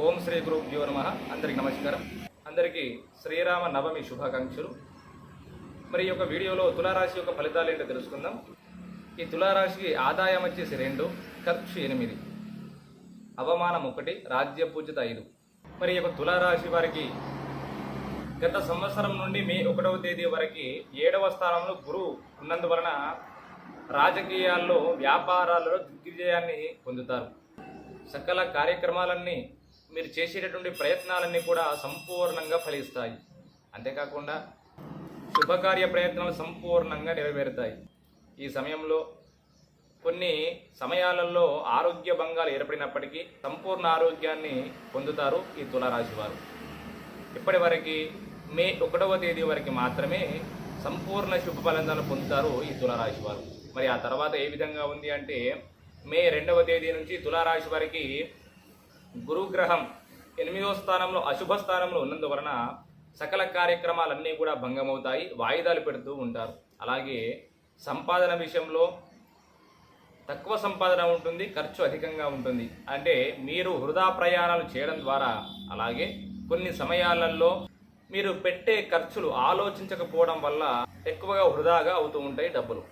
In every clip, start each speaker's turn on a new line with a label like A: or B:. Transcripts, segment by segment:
A: ఓం శ్రీ గురుభ్యో నమ. అందరికి నమస్కారం. అందరికీ శ్రీరామ నవమి శుభాకాంక్షలు. మరి ఈ యొక్క వీడియోలో తులారాశి యొక్క ఫలితాలు ఏంటో తెలుసుకుందాం. ఈ తులారాశికి ఆదాయం వచ్చేసి రెండు ఖర్చు ఎనిమిది. అవమానం ఒకటి రాజ్య పూజిత ఐదు. మరి ఈ యొక్క తులారాశి వారికి గత సంవత్సరం నుండి మే ఒకటవ తేదీ వరకు ఏడవ స్థానంలో గురువు ఉన్నందువలన రాజకీయాల్లో వ్యాపారాలలో దిగ్విజయాన్ని పొందుతారు. సకల కార్యక్రమాలన్నీ మీరు చేసేటటువంటి ప్రయత్నాలన్నీ కూడా సంపూర్ణంగా ఫలిస్తాయి. అంతేకాకుండా శుభకార్య ప్రయత్నాలు సంపూర్ణంగా నెరవేరుతాయి. ఈ సమయంలో కొన్ని సమయాలలో ఆరోగ్య భంగాలు ఏర్పడినప్పటికీ సంపూర్ణ ఆరోగ్యాన్ని పొందుతారు ఈ తులారాశి వారు. ఇప్పటి వరకు మే ఒకటవ తేదీ వరకు మాత్రమే సంపూర్ణ శుభ ఫలితాలు పొందుతారు ఈ తులారాశి వారు. మరి ఆ తర్వాత ఏ విధంగా ఉంది అంటే మే రెండవ తేదీ నుంచి తులారాశి వారికి గురుగ్రహం ఎనిమిదో స్థానంలో అశుభ స్థానంలో ఉన్నందువలన సకల కార్యక్రమాలన్నీ కూడా భంగమవుతాయి వాయిదాలు పెడుతూ ఉంటారు. అలాగే సంపాదన విషయంలో తక్కువ సంపాదన ఉంటుంది ఖర్చు అధికంగా ఉంటుంది. అంటే మీరు వృధా ప్రయాణాలు చేయడం ద్వారా అలాగే కొన్ని సమయాలలో మీరు పెట్టే ఖర్చులు ఆలోచించకపోవడం వల్ల ఎక్కువగా వృధాగా అవుతూ ఉంటాయి డబ్బులు.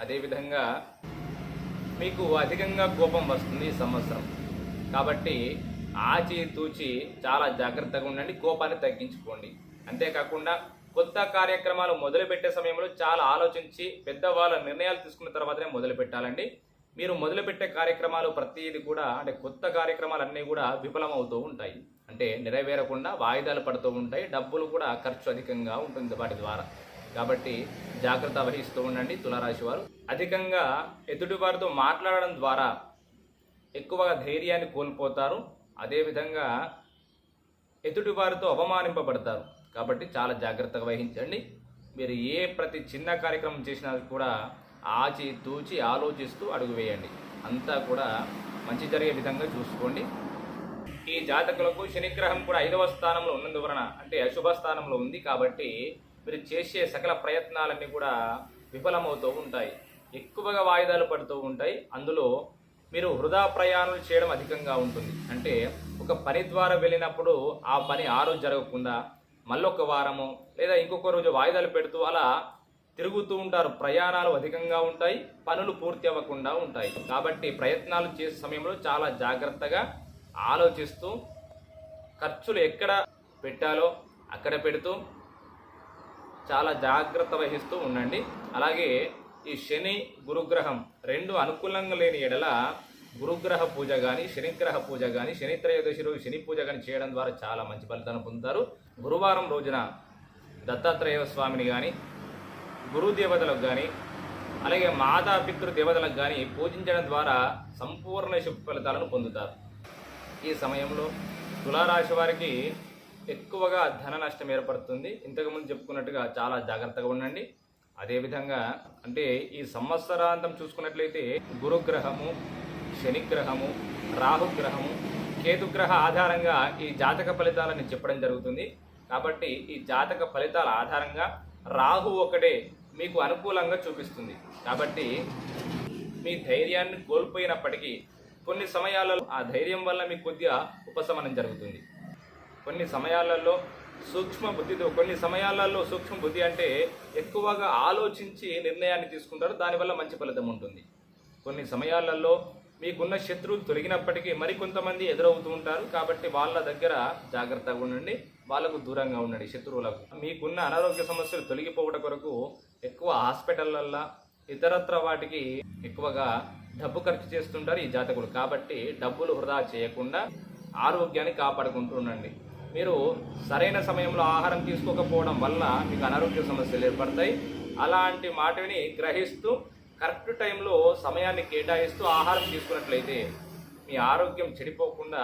A: అదేవిధంగా మీకు అధికంగా కోపం వస్తుంది ఈ సంవత్సరం. కాబట్టి ఆచి తూచి చాలా జాగ్రత్తగా ఉండండి కోపాన్ని తగ్గించుకోండి. అంతేకాకుండా కొత్త కార్యక్రమాలు మొదలుపెట్టే సమయంలో చాలా ఆలోచించి పెద్దవాళ్ళ నిర్ణయాలు తీసుకున్న తర్వాతనే మొదలు పెట్టాలండి. మీరు మొదలుపెట్టే కార్యక్రమాలు ప్రతిదీ కూడా అంటే కొత్త కార్యక్రమాలు అన్నీ కూడా విఫలమవుతూ ఉంటాయి. అంటే నెరవేరకుండా వాయిదాలు పడుతూ ఉంటాయి డబ్బులు కూడా ఖర్చు అధికంగా ఉంటుంది వాటి ద్వారా. కాబట్టి జాగ్రత్త వహిస్తూ ఉండండి తులారాశి వారు. అధికంగా ఎదుటి వారితో మాట్లాడడం ద్వారా ఎక్కువగా ధైర్యాన్ని కోల్పోతారు. అదేవిధంగా ఎదుటి వారితో అవమానింపబడతారు. కాబట్టి చాలా జాగ్రత్తగా వహించండి. మీరు ఏ ప్రతి చిన్న కార్యక్రమం చేసినా కూడా ఆచి తూచి ఆలోచిస్తూ అడుగు వేయండి. అంతా కూడా మంచి జరిగే విధంగా చూసుకోండి. ఈ జాతకులకు శనిగ్రహం కూడా ఐదవ స్థానంలో ఉన్నందువలన అంటే అశుభ స్థానంలో ఉంది కాబట్టి మీరు చేసే సకల ప్రయత్నాలన్నీ కూడా విఫలమవుతూ ఉంటాయి. ఎక్కువగా వాయిదాలు పడుతూ ఉంటాయి. అందులో మీరు వృధా ప్రయాణాలు చేయడం అధికంగా ఉంటుంది. అంటే ఒక పని ద్వారా వెళ్ళినప్పుడు ఆ పని ఆ రోజు జరగకుండా మళ్ళొక వారము లేదా ఇంకొక రోజు వాయిదాలు పెడుతూ అలా తిరుగుతూ ఉంటారు. ప్రయాణాలు అధికంగా ఉంటాయి పనులు పూర్తి అవ్వకుండా ఉంటాయి. కాబట్టి ప్రయత్నాలు చేసే సమయంలో చాలా జాగ్రత్తగా ఆలోచిస్తూ ఖర్చులు ఎక్కడ పెట్టాలో అక్కడ పెడుతూ చాలా జాగ్రత్త వహిస్తూ ఉండండి. అలాగే ఈ శని గురుగ్రహం రెండు అనుకూలంగా లేని ఎడల గురుగ్రహ పూజ కానీ శనిగ్రహ పూజ కానీ శని త్రయోదశి రోజు శని పూజ కానీ చేయడం ద్వారా చాలా మంచి ఫలితాలను పొందుతారు. గురువారం రోజున దత్తాత్రేయ స్వామిని కానీ గురు దేవతలకు కానీ అలాగే మాతా పితృ దేవతలకు కానీ పూజించడం ద్వారా సంపూర్ణ శుభ ఫలితాలను పొందుతారు. ఈ సమయంలో తులారాశి వారికి ఎక్కువగా ధన నష్టం ఏర్పడుతుంది. ఇంతకుముందు చెప్పుకున్నట్టుగా చాలా జాగ్రత్తగా ఉండండి. అదేవిధంగా అంటే ఈ సంవత్సరాంతం చూసుకున్నట్లయితే గురుగ్రహము శనిగ్రహము రాహుగ్రహము కేతుగ్రహ ఆధారంగా ఈ జాతక ఫలితాలని చెప్పడం జరుగుతుంది. కాబట్టి ఈ జాతక ఫలితాల ఆధారంగా రాహు ఒకటే మీకు అనుకూలంగా చూపిస్తుంది. కాబట్టి మీ ధైర్యాన్ని కోల్పోయినప్పటికీ కొన్ని సమయాలలో ఆ ధైర్యం వల్ల మీకు కొద్దిగా ఉపశమనం జరుగుతుంది. కొన్ని సమయాలలో సూక్ష్మ బుద్ధితో కొన్ని సమయాలలో సూక్ష్మ బుద్ధి అంటే ఎక్కువగా ఆలోచించి నిర్ణయాన్ని తీసుకుంటారు. దానివల్ల మంచి ఫలితం ఉంటుంది. కొన్ని సమయాలలో మీకున్న శత్రువులు తొలగినప్పటికీ మరికొంతమంది ఎదురవుతూ ఉంటారు. కాబట్టి వాళ్ళ దగ్గర జాగ్రత్తగా ఉండండి. వాళ్ళకు దూరంగా ఉండండి శత్రువులకు. మీకున్న అనారోగ్య సమస్యలు తొలగిపోవడం కొరకు ఎక్కువ హాస్పిటళ్ళల్లో ఇతరత్ర వాటికి ఎక్కువగా డబ్బు ఖర్చు చేస్తుంటారు ఈ జాతకులు. కాబట్టి డబ్బులు వృధా చేయకుండా ఆరోగ్యాన్ని కాపాడుకుంటూ ఉండండి. మీరు సరైన సమయంలో ఆహారం తీసుకోకపోవడం వల్ల మీకు అనారోగ్య సమస్యలు ఏర్పడతాయి. అలాంటి మాటని గ్రహిస్తూ కరెక్ట్ టైంలో సమయాన్ని కేటాయిస్తూ ఆహారం తీసుకున్నట్లయితే మీ ఆరోగ్యం చెడిపోకుండా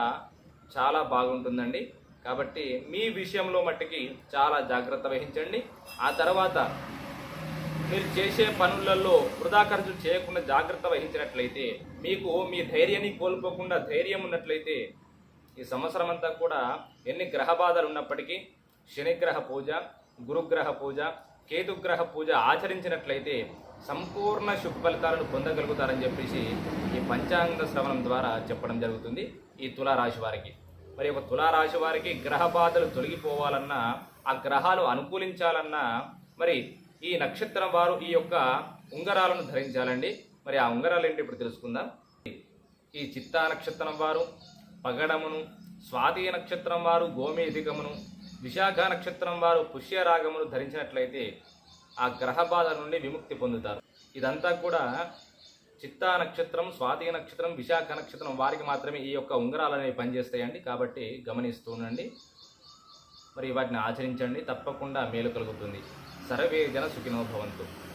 A: చాలా బాగుంటుందండి. కాబట్టి మీ విషయంలో మట్టికి చాలా జాగ్రత్త వహించండి. ఆ తర్వాత మీరు చేసే పనులలో వృధా ఖర్చు చేయకుండా జాగ్రత్త వహించినట్లయితే మీకు మీ ధైర్యాన్ని కోల్పోకుండా ధైర్యం ఉన్నట్లయితే ఈ సంవత్సరం అంతా కూడా ఎన్ని గ్రహ బాధలు ఉన్నప్పటికీ శనిగ్రహ పూజ గురుగ్రహ పూజ కేతుగ్రహ పూజ ఆచరించినట్లయితే సంపూర్ణ శుభ ఫలితాలను పొందగలుగుతారని చెప్పేసి ఈ పంచాంగ శ్రవణం ద్వారా చెప్పడం జరుగుతుంది ఈ తులారాశి వారికి. మరి ఒక తులారాశి వారికి గ్రహ బాధలు తొలగిపోవాలన్నా ఆ గ్రహాలు అనుకూలించాలన్నా మరి ఈ నక్షత్రం వారు ఈ యొక్క ఉంగరాలను ధరించాలండి. మరి ఆ ఉంగరాలు ఏంటి ఇప్పుడు తెలుసుకుందాం. ఈ చిత్తా నక్షత్రం వారు పగడమును స్వాతి నక్షత్రం వారు గోమేధికమును విశాఖ నక్షత్రం వారు పుష్యరాగమును ధరించినట్లయితే ఆ గ్రహ బాధ నుండి విముక్తి పొందుతారు. ఇదంతా కూడా చిత్తా నక్షత్రం స్వాతి నక్షత్రం విశాఖ నక్షత్రం వారికి మాత్రమే ఈ యొక్క ఉంగరాలు అనేవి పనిచేస్తాయండి. కాబట్టి గమనిస్తూ ఉండండి. మరి వాటిని ఆచరించండి. తప్పకుండా మేలు కలుగుతుంది. సర్వే జన సుఖినో భవంతు.